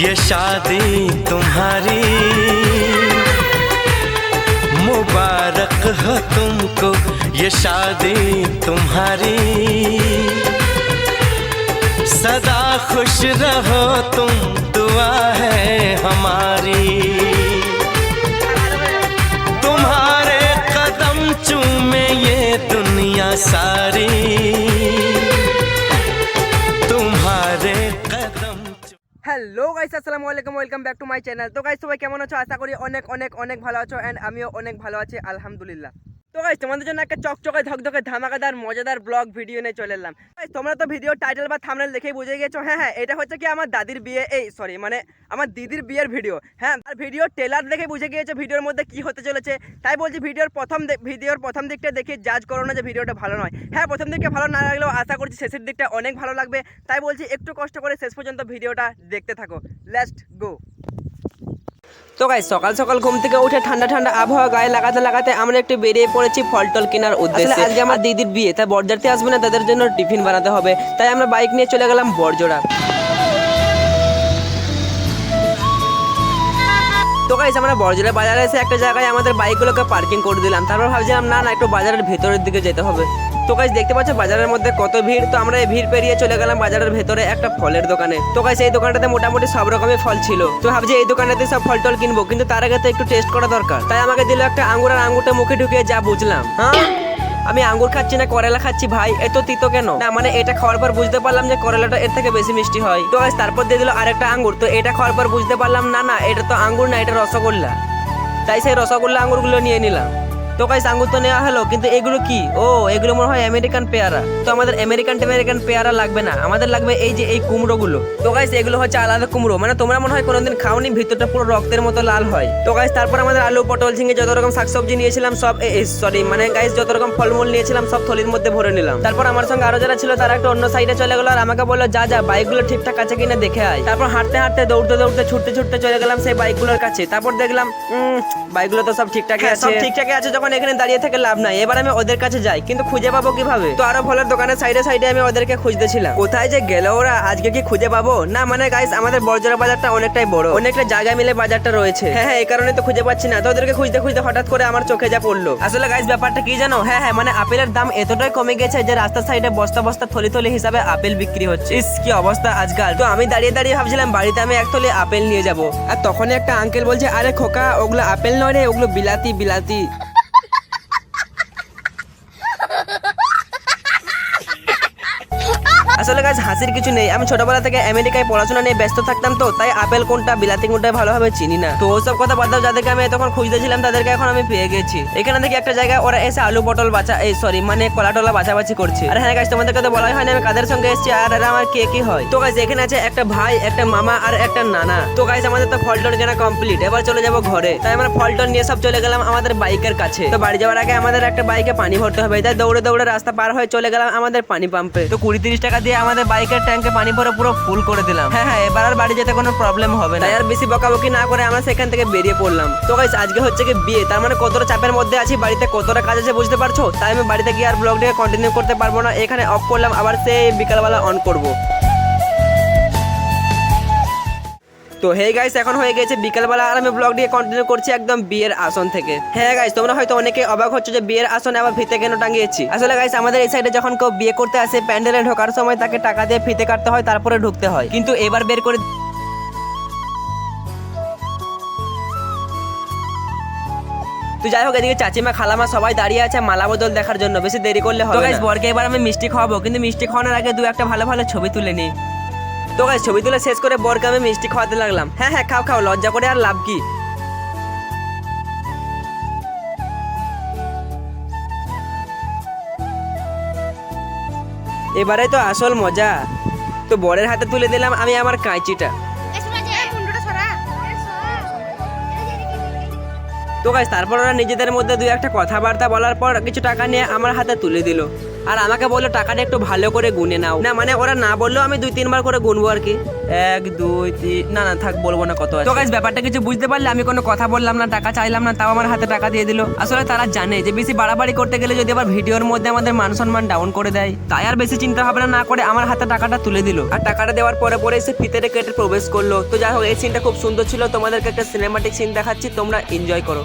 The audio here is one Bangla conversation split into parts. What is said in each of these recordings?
ये शादी तुम्हारी। मुबारक हो तुमको ये शादी तुम्हारी। सदा खुश रहो तुम, दुआ है हमारी। तुम्हारे कदम चूमे ये दुनिया सारी হ্যালো গাইস, আসসালামু আলাইকুম, welcome back to my channel. তো গাইস, সবাই কেমন আছো? আশা করি অনেক অনেক অনেক ভালো আছো অ্যান্ড আমিও অনেক ভালো আছি, আলহামদুলিল্লাহ। তো গাইস তোমাদের জন্য একটা চকচকে ধকধকে ধামাকাদার, মজাদার ব্লগ ভিডিও নিয়ে চলে এলাম। তোমরা তো ভিডিও টাইটেল বা থামনেল দেখেই বুঝে গেছো। হ্যাঁ হ্যাঁ এটা হচ্ছে কি আমার দাদির বিয়ে, এই সরি মানে আমার দিদির বিয়ের ভিডিও হ্যাঁ আর ভিডিও টেলার দেখে বুঝে গিয়েছো ভিডিওর মধ্যে কি হতে চলেছে। তাই বলছি ভিডিওর প্রথম ভিডিওর প্রথম দিকটা দেখে জাজ করো না যে ভিডিওটা ভালো নয়। হ্যাঁ প্রথম দিকটা ভালো না লাগলেও আশা করছি শেষের দিকটা অনেক ভালো লাগবে। তাই বলছি একটু কষ্ট করে শেষ পর্যন্ত ভিডিওটা দেখতে থাকো। লেটস গো তো গাই সকাল সকাল ঘুম থেকে উঠে ঠান্ডা ঠান্ডা আবহাওয়া গায়ে লাগাতে লাগাতে আমরা একটু বেরিয়ে পড়েছি ফল টল কেনার উদ্দেশ্যে। আজকে আমার দিদির বিয়ে, তাই বরযাত্রী আসবে না, তাদের জন্য টিফিন বানাতে হবে। তাই আমরা বাইক নিয়ে চলে গেলাম বরজোড়া। তো গাইস, আমরা বরজোড়া বাজারে এসে একটা জায়গায় আমাদের বাইকগুলোকে পার্কিং করে দিলাম। তারপর ভাবছিলাম, না না, একটু বাজারের ভেতরের দিকে যেতে হবে। তো গাইস দেখতে পাচ্ছ বাজারের মধ্যে কত ভিড়? তো আমরা এই ভিড় পেরিয়ে চলে গেলাম বাজারের ভেতরে একটা ফলের দোকানে। তো গাইস এই দোকানটাতে মোটামুটি সব রকমের ফল ছিল। তো ভাবছি এই দোকানটাতে সব ফল টল কিনবো কিন্তু তার আগে তো একটু টেস্ট করা দরকার। তাই আমাকে দিল একটা আঙ্গুর আর আঙ্গুরটা মুখে ঢুকিয়ে যা বুঝলাম। হ্যাঁ? আমি আঙ্গুর খাচ্ছি না করেলা খাচ্ছি ভাই এত তিতো কেন? না মানে এটা খাওয়ার পর বুঝতে পারলাম যে করেলাটা এর থেকে বেশি মিষ্টি হয়। তো guys, তারপর দিয়ে দিল আরেকটা আঙ্গুর। তো এটা খাওয়ার পর বুঝতে পারলাম না না এটা তো আঙ্গুর না এটা রসগোল্লা। তাই সেই রসগোল্লা আঙ্গুরগুলো নিয়ে নিলাম। তো গাইস আঙ্গুর তো নেওয়া হলো কিন্তু এগুলো কি? ও এগুলো মনে হয় আমেরিকান পেয়ারা। তো আমাদের আমেরিকান আমেরিকান পেয়ারা লাগবে না। আমাদের লাগবে এই যে এই কুমড়োগুলো। তো গাইস এগুলো হচ্ছে আলাদা কুমড়ো। মানে তোমরা মনে হয় কোনোদিন খাওনি ভিতরটা পুরো রক্তের মতো লাল হয়। তো গাইস তারপর আমাদের আলু পটল ঝিঙে যত রকম শাকসবজি নিয়েছিলাম সব সরি মানে গাইস যত রকম ফলমূল নিয়েছিলাম সব থলির মধ্যে ভরে নিলাম। তারপর আমার সঙ্গে আরও যারা ছিল তারা একটা অন্য সাইডে চলে গেলো আর আমাকে বলল যা যা বাইকগুলো ঠিকঠাক আছে কিনা দেখে আয়। তারপর হাঁটতে হাঁটতে দৌড়তে দৌড়তে ছুটতে ছুটতে চলে গেলাম সেই বাইকগুলোর কাছে। তারপর দেখলাম উম, বাইকগুলো তো সব ঠিকঠাকই আছে। ঠিকঠাক আছে যখন এখানে দাঁড়িয়ে থেকে লাভ নাই, এবার আমি ওদের কাছে যাই, কিন্তু খুঁজে পাবো কীভাবে? তো আরও ফলের দোকানের সাইডে সাইডে আমি ওদেরকে খুঁজতেছিলাম। কোথায় যে গেল ওরা, আজকে কি খুঁজে পাবো? না মানে গাইস আমাদের বড়জোড়া বাজারটা অনেকটাই বড়। অনেকটা জায়গা মিলে বাজারটা রয়েছে। হ্যাঁ হ্যাঁ এই কারণে তো খুঁজে পাচ্ছি না। তো ওদেরকে খুঁজতে খুঁজতে হঠাৎ করে আমার চোখে যা পড়ল। আসলে গাইস ব্যাপারটা কি জানো? হ্যাঁ হ্যাঁ মানে আপেলের দাম এতটাই কমে গেছে যে রাস্তার সাইডে বস্তা বস্তা থলি থলি হিসাবে আপেল বিক্রি হচ্ছে। ইস, কি অবস্থা আজকাল। তো আমি দাঁড়িয়ে দাঁড়িয়ে ভাবছিলাম, বাড়িতে আমি এক থলি আপেল নিয়ে যাব। আর তখনই একটা আঙ্কেল বলছে, আরে খোকা, ওগুলো আপেল নয় রে, ওগুলো বিলাতি বিলাতি। আসলে গাছ হাসির কিছু নেই। আমি ছোটবেলা থেকে আমেরিকায় পড়াশোনা নিয়ে ব্যস্ত থাকতাম তো, তাই আপেল কোনটা, বিলাতি কোনটা ভালোভাবে চিনি না। তো ওসব কথা বাদ দাও, যাদেরকে আমি তখন খুঁজতেছিলাম তাদেরকে এখন আমি পেয়ে গেছি। এখানে থেকে একটা জায়গায় ওরা এসে আলু পটল বাঁচা এই সরি মানে কলা টলা বাছাবাছি করছে। আর হ্যাঁ গাছ তোমাদেরকে তো বলাই হয়নি, আমি কাদের সঙ্গে এসেছি, আর আমার কে, কি হয়? তো গাছ এখানে আছে একটা ভাই, একটা মামা, আর একটা নানা। তো গাছ আমাদের তো ফলটন কেনা কমপ্লিট এবার চলে যাব ঘরে। তাই আমরা ফলটন নিয়ে সব চলে গেলাম আমাদের বাইকের কাছে। তো বাড়ি যাওয়ার আগে আমাদের একটা বাইকে পানি ভরতে হবে। তাই দৌড়ে দৌড়ে রাস্তা পার হয়ে চলে গেলাম আমাদের পানি পাম্পে তো কুড়ি তিরিশ টাকা দিয়ে আমাদের বাইকের ট্যাঙ্কে পানি ভরে পুরো ফুল করে দিলাম। হ্যাঁ হ্যাঁ এবার আর বাড়ি যেতে কোনো প্রবলেম হবে না। আর বেশি বকাবকি না করে আমরা সেখান থেকে বেরিয়ে পড়লাম। তো গাইস আজকে হচ্ছে কি বিয়ে। তার মানে কতটা চাপের মধ্যে আছি, বাড়িতে কতটা কাজ আছে বুঝতে পারছ? তাই আমি বাড়িতে গিয়ে আর ব্লগটাকে কন্টিনিউ করতে পারব না। এখানে অফ করলাম, আবার সেই বিকালবেলা অন করব। তো হে গাইস এখন হয়ে গেছে বিকালবেলা আর আমি ব্লগ দিয়ে কন্টিনিউ করছি একদম বিয়ের আসন থেকে। হ্যাঁ গাইস তোমরা হয়তো অনেকে অবাক হচ্ছে যে বিয়ের আসনে আবার ফিতে কেন টাঙিয়েছি। আসলে গাইস আমাদের এই সাইডে যখন কেউ বিয়ে করতে আসে প্যান্ডেলে ঢোকার সময় তাকে টাকা দিয়ে ফিতে কাটতে হয় তারপরে ঢুকতে হয়। কিন্তু এবার বের করে তো যাই হোক এদিকে চাচিমা খালামা সবাই দাঁড়িয়ে আছে মালা বদল দেখার জন্য। বেশি দেরি করলে হবে গাইস বরকে এবার আমি মিষ্টি খাওয়াবো কিন্তু মিষ্টি খাওয়ানোর আগে দু একটা ভালো ভালো ছবি তুলে নিই। তো গাইস ছবি তুলে শেষ করে বরকে মিষ্টি খাওয়াতে লাগলাম। হ্যাঁ হ্যাঁ খাও খাও, লজ্জা করে আর লাভ কি? এবারে তো আসল মজা। তো বরের হাতে তুলে দিলাম আমি আমার কাঁচিটা। তো গাইস তারপর ওরা নিজেদের মধ্যে দুই একটা কথাবার্তা বলার পর কিছু টাকা নিয়ে আমার হাতে তুলে দিল। আর আমাকে বলল, টাকাটা একটু ভালো করে গুনে নাও। না মানে ওরা না বললেও আমি দুই, তিনবার করে গুনবো আর কি। এক, দুই, তিন, না না, থাক, বলব না কত তো গাইস ব্যাপারটা কিছু বুঝতে পারলে আমি কোনো কথা বললাম না, টাকা চাইলাম না, তাও আমার হাতে টাকা দিয়ে দিল। আসলে তারা জানে যে বেশি বাড়াবাড়ি করতে গেলে যদি আবার ভিডিওর মধ্যে আমাদের মান সম্মান ডাউন করে দেয়, তাই আর বেশি চিন্তা ভাবনা না করে আমার হাতে টাকাটা তুলে দিল। আর টাকাটা দেওয়ার পরে পরে সে ভিতরে কেটে প্রবেশ করল। তো যাই হোক, এই সিনটা খুব সুন্দর ছিল। তোমাদেরকে একটা সিনেমাটিক সিন দেখাচ্ছি, তোমরা এনজয় করো।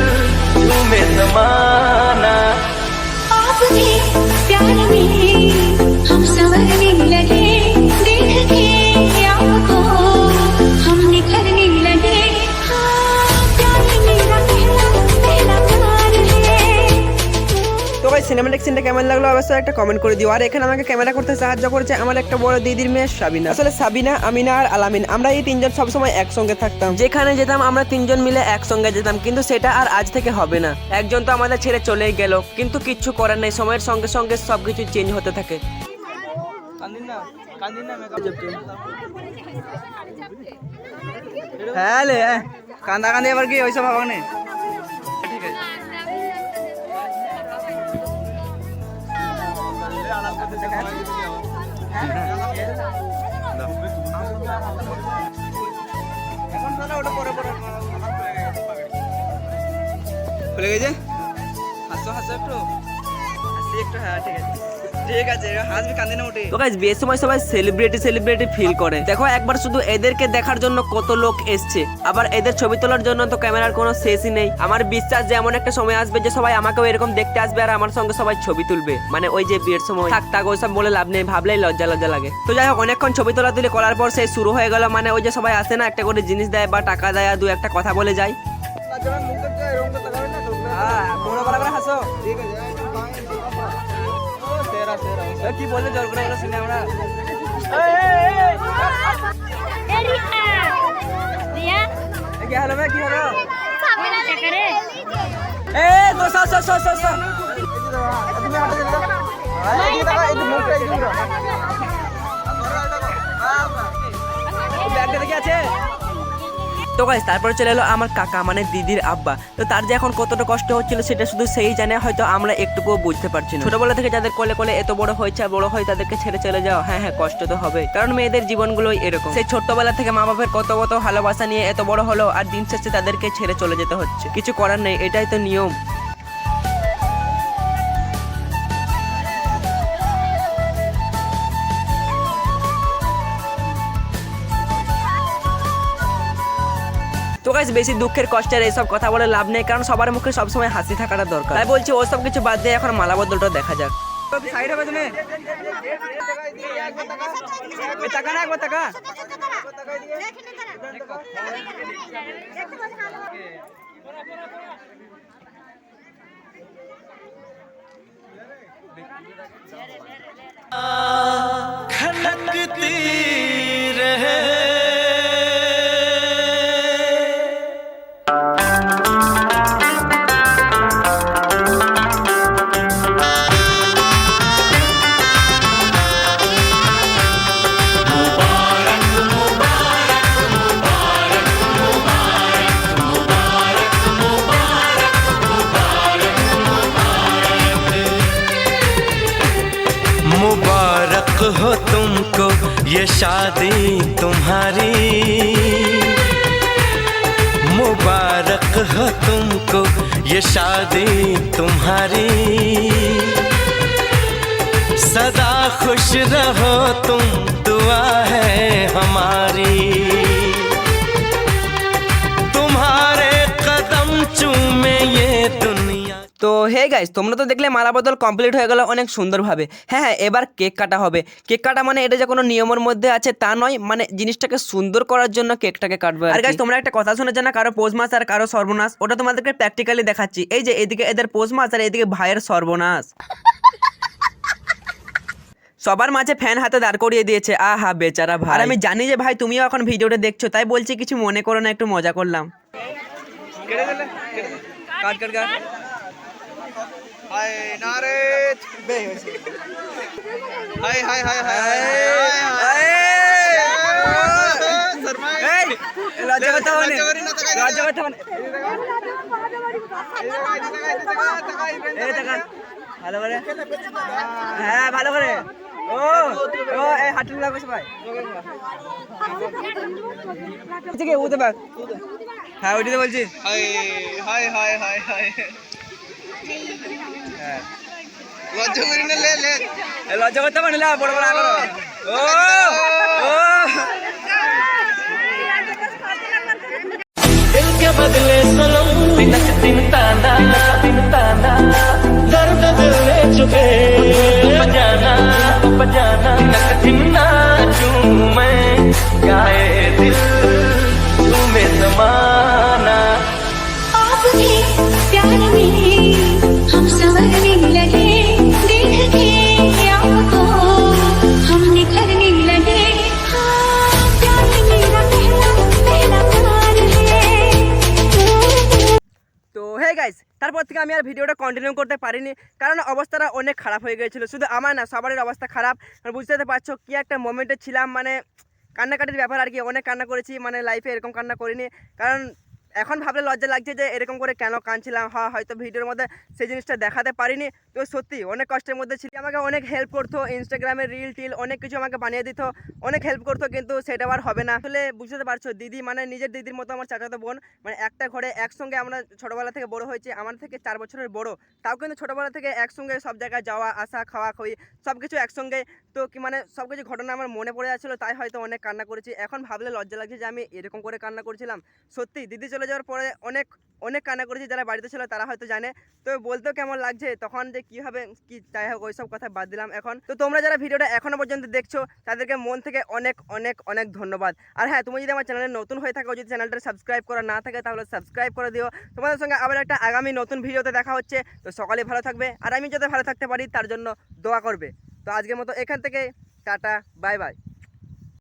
সিনেমাটিক সিনটা কেমন লাগল অবশ্যই একটা কমেন্ট করে দিও। আর এখানে আমাকে ক্যামেরা করতে সাহায্য করেছে আমার একটা বড় দিদির মেয়ে সাবিনা। আসলে সাবিনা আমিনা আর আলামিন আমরা এই তিনজন সবসময় একসঙ্গে থাকতাম। যেখানে যেতাম আমরা তিনজন মিলে একসঙ্গে যেতাম কিন্তু সেটা আর আজ থেকে হবে না। একজন তো আমাদের ছেড়ে চলেই গেল কিন্তু কিচ্ছু করার নেই সময়ের সঙ্গে সঙ্গে সবকিছু চেঞ্জ হতে থাকে। হ্যাঁ লে কান্দা কান্দে এবার কি ওইসব ভাবাক খুলে গেছে? হাসো হাসো একটু। হাসি একটু হ্যাঁ ঠিক আছে। ঠিক আছে হাসবি কান্দে না উঠে। তো গাইজ বিয়ের সময় সবাই সেলিব্রিটি সেলিব্রিটি ফিল করে। দেখো একবার শুধু এদেরকে দেখার জন্য কত লোক এসছে। আবার এদের ছবি তোলার জন্য তো ক্যামেরার কোনো শেষই নেই। আমার বিশ্বাস যে এমন একটা সময় আসবে যে সবাই আমাকেও এরকম দেখতে আসবে আর আমার সঙ্গে সবাই ছবি তুলবে। মানে ওই যে বিয়ের সময়। থাক থাক ওইসব বলে লাভ নেই ভাবলেই লজ্জা লজ্জা লাগে। তো যাই হোক অনেকক্ষণ ছবি তোলা তুলি করার পর সেই শুরু হয়ে গেল। মানে ওই যে সবাই আসে না একটা করে জিনিস দেয় বা টাকা দেয় আর দু একটা কথা বলে যায়। হ্যাঁ বড় বড় করে হাসো। ঠিক আছে। কি বললে জোর করে বলে শুনে এই দাঁড়া এই মুখটা এই দাঁড়া ব্যাগটা আছে তো গাইস তারপরে চলে এলো আমার কাকা মানে দিদির আব্বা। তো তার যে এখন কতটা কষ্ট হচ্ছিল সেটা শুধু সেই জানে, হয়তো আমরা একটুকুও বুঝতে পারছি না। ছোটবেলা থেকে যাদের কোলে কলে এত বড় হয়েছে, বড় হয় তাদেরকে ছেড়ে চলে যাওয়া হ্যাঁ হ্যাঁ কষ্ট তো হবে কারণ মেয়েদের জীবনগুলোই এরকম। সেই ছোট্টবেলা থেকে মা বাপের কত কত ভালোবাসা নিয়ে এত বড় হলো, আর দিন শেষে তাদেরকে ছেড়ে চলে যেতে হচ্ছে। কিছু করার নেই, এটাই তো নিয়ম। গাইস বেশি দুঃখের কষ্টের এইসব কথা বলে লাভ নেই, কারণ সবার মুখে সবসময় হাসি থাকাটা দরকার। তাই বলছি, ওসব কিছু বাদ দিয়ে এখন মালা বদলটা দেখা যাক। Uh... ये शादी तुम्हारी। मुबारक हो तुमको ये शादी तुम्हारी। सदा खुश रहो तुम, दुआ है हमारी। তো হে গাইস তোমরা তো দেখলে মালা বদল কমপ্লিট হয়ে গেল অনেক সুন্দরভাবে। হ্যাঁ হ্যাঁ এবার কেক কাটা হবে। কেক কাটা মানে এটা যে কোনো নিয়মের মধ্যে আছে তা নয় মানে জিনিসটাকে সুন্দর করার জন্য কেকটাকে কাটবে আর গাইস তোমরা একটা কথা শুনেছো না কারও পোষ মাস আর কারও সর্বনাশ? ওটা তোমাদেরকে প্র্যাকটিক্যালি দেখাচ্ছি। এই যে এদিকে এদের পোষ মাস আর এদিকে ভাইয়ের সর্বনাশ। সবার মাঝে ফ্যান হাতে দাঁড় করিয়ে দিয়েছে। আহা বেচারা ভাই। আর আমি জানি যে ভাই তুমিও এখন ভিডিওটা দেখছ তাই বলছি কিছু মনে করো না একটু মজা করলাম। কেটে কেটে। কাট। কাট কাট হায় না রে বে হায় হায় হায় হায় হায় শর্মা লজ্জা করতে হবে না লজ্জা করি না, তাকাই, লজ্জা করতে হবে না এই দেখান ভালো করে হ্যাঁ ভালো করে ও ও এই হাঁটু লাগবে সবাই থেকে উঠে পাক হ্যাঁ ওইটাতে বলছি hi hi hi hi hi হ্যাঁ লজ্জা করি না লে লে এ লজ্জা করতে পারে না বড় বড় করো ও ও दिल के बदले सनम तिनक दिन ताना दिन ताना दर्द दिल ले चुके बजाना बजाना तिनक दिन গাইস তারপর থেকে আমি আর ভিডিওটা কন্টিনিউ করতে পারিনি, কারণ অবস্থাটা অনেক খারাপ হয়ে গিয়েছিল। শুধু আমার না সবারই অবস্থা খারাপ। বুঝতে পারছ, কি একটা মোমেন্টে ছিলাম মানে কান্নাকাটির ব্যাপার আর কি, অনেক কান্না করেছি মানে লাইফে এরকম কান্না করিনি। কারণ এখন ভাবলে লজ্জা লাগছে যে এরকম করে কেন কাঁদছিলাম হ্যাঁ হয়তো ভিডিওর মধ্যে সেই জিনিসটা দেখাতে পারিনি। তো সত্যি অনেক কষ্টের মধ্যে ছিল, আমাকে অনেক হেল্প করতো ইনস্টাগ্রামে রিল টিল অনেক কিছু আমাকে বানিয়ে দিত, অনেক হেল্প করতো, কিন্তু সেটা আর হবে না। আসলে বুঝতে পারছ, দিদি মানে নিজের দিদির মতো আমার চাচাতো বোন মানে একটা ঘরে একসঙ্গে আমরা ছোটোবেলা থেকে বড় হয়েছি, আমার থেকে চার বছরের বড়, তাও কিন্তু ছোটোবেলা থেকে একসঙ্গে সব জায়গায় যাওয়া, আসা, খাওয়া, খাওয়ি সব কিছু একসঙ্গে। তো কি মানে সব কিছু ঘটনা আমার মনে পড়ে যাচ্ছিল, তাই হয়তো অনেক কান্না করেছি। এখন ভাবলে লজ্জা লাগছে যে আমি এরকম করে কান্না করেছিলাম। সত্যি দিদি যাওয়ার পরে অনেক অনেক কান্না করেছি যারা বাড়িতে ছিল, তারা হয়তো জানে। তো বলতেও কেমন লাগছে, তখন যে কীভাবে, কি যাই হোক, ওইসব কথা বাদ দিলাম এখন। তো তোমরা যারা ভিডিওটা এখনও পর্যন্ত দেখছ, তাদেরকে মন থেকে অনেক অনেক অনেক ধন্যবাদ। আর হ্যাঁ তুমি যদি আমার চ্যানেলে নতুন হয়ে থাকো, যদি চ্যানেলটা সাবস্ক্রাইব করা না থাকে, তাহলে সাবস্ক্রাইব করে দিও। তোমাদের সঙ্গে আবার একটা আগামী নতুন ভিডিওতে দেখা হচ্ছে। তো সকালে ভালো থাকবে। আর আমি যাতে ভালো থাকতে পারি, তার জন্য দোয়া করবে। তো আজকের মতো এখান থেকে, টাটা, বাই বাই।